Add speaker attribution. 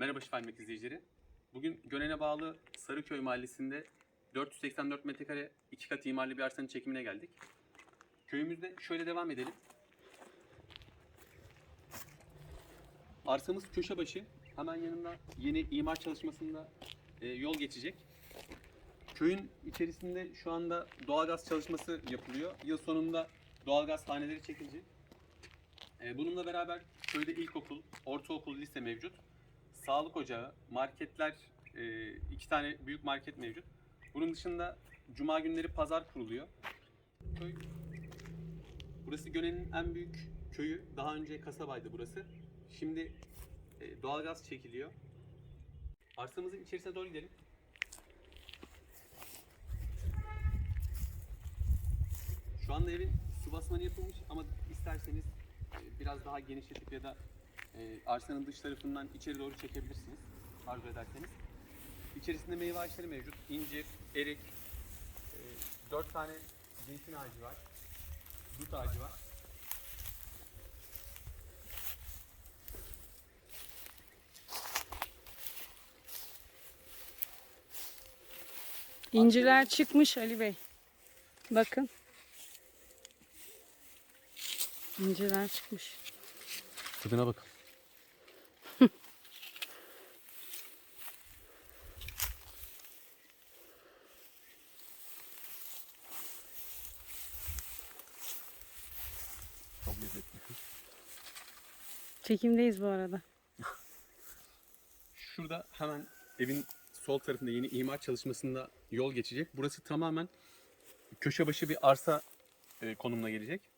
Speaker 1: Merhaba Şifaymek izleyicileri. Bugün Gönen'e bağlı Sarıköy mahallesinde 484 metrekare iki kat imarlı bir arsanın çekimine geldik. Köyümüzde şöyle devam edelim. Arsamız köşe başı. Hemen yanında yeni imar çalışmasında e, yol geçecek. Köyün içerisinde şu anda doğalgaz çalışması yapılıyor. Yıl sonunda doğalgaz haneleri çekilecek. E, bununla beraber köyde ilkokul, ortaokul, lise mevcut. Sağlık ocağı, marketler, e, iki tane büyük market mevcut. Bunun dışında cuma günleri pazar kuruluyor. Köy, burası Gönen'in en büyük köyü. Daha önce kasabaydı burası. Şimdi e, doğalgaz çekiliyor. Arsamızın içerisine doğru gidelim. Şu anda evin su basmanı yapılmış ama isterseniz e, biraz daha genişletip ya da e, arsanın dış tarafından içeri doğru çekebilirsiniz arzu ederseniz. İçerisinde meyve ağaçları mevcut. İncir, erik, e, 4 tane zeytin ağacı var. Dut ağacı var.
Speaker 2: İnciler çıkmış Ali Bey. Bakın. İnciler çıkmış.
Speaker 1: Tadına bakın.
Speaker 2: Çekimdeyiz bu arada.
Speaker 1: Şurada hemen evin sol tarafında yeni imar çalışmasında yol geçecek. Burası tamamen köşe başı bir arsa e, konumuna gelecek.